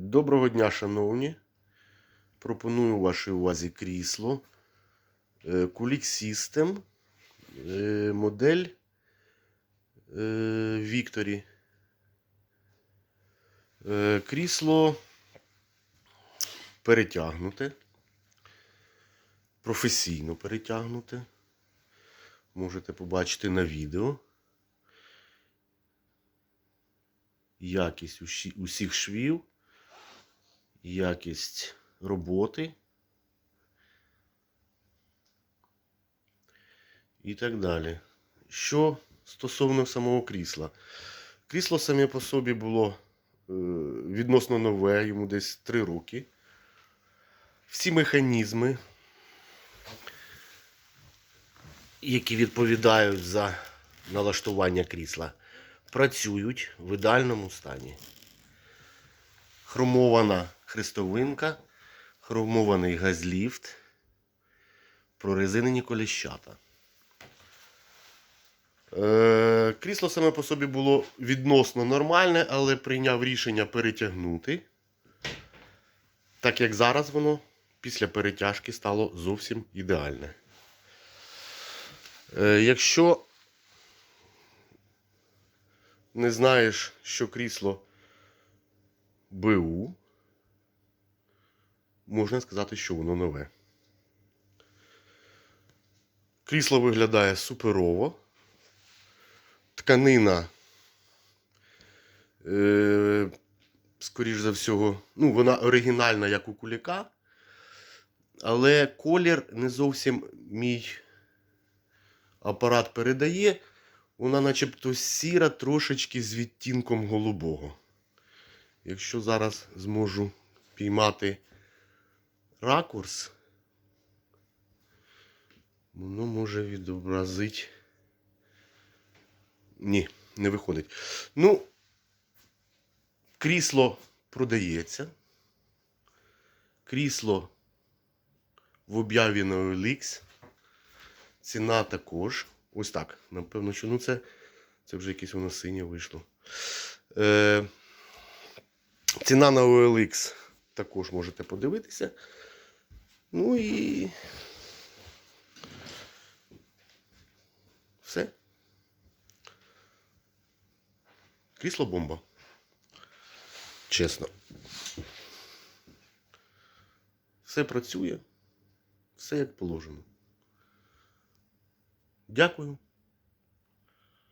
Доброго дня, шановні. Пропоную вашій увазі крісло е, Kulik System, е, модель е. Е, Крісло перетягнуте, професійно перетягнуте. Можете побачити на відео. Якість усіх швів якість роботи і так далі. Що стосовно самого крісла. Крісло саме по собі було е, відносно нове, йому десь 3 роки. Всі механізми, які відповідають за налаштування крісла, працюють в ідеальному стані хромована хрестовинка, хромований газліфт, прорезинені коліщата. Е, крісло саме по собі було відносно нормальне, але прийняв рішення перетягнути. Так як зараз воно після перетяжки стало зовсім ідеальне. Е, якщо не знаєш, що крісло БУ, можна сказати, що воно нове. Крісло виглядає суперово. Тканина, е, скоріш за всього, ну, вона оригінальна, як у куліка, але колір не зовсім мій апарат передає. Вона начебто сіра трошечки з відтінком голубого. Якщо зараз зможу піймати ракурс, воно може відобразити. Ні, не виходить. Ну, крісло продається. Крісло в об'яві на OLX. Ціна також. Ось так. Напевно, що ну це, це вже якесь воно синє вийшло. Е, Ціна на OLX також можете подивитися. Ну і. Все. Крісло бомба. Чесно. Все працює. Все як положено. Дякую.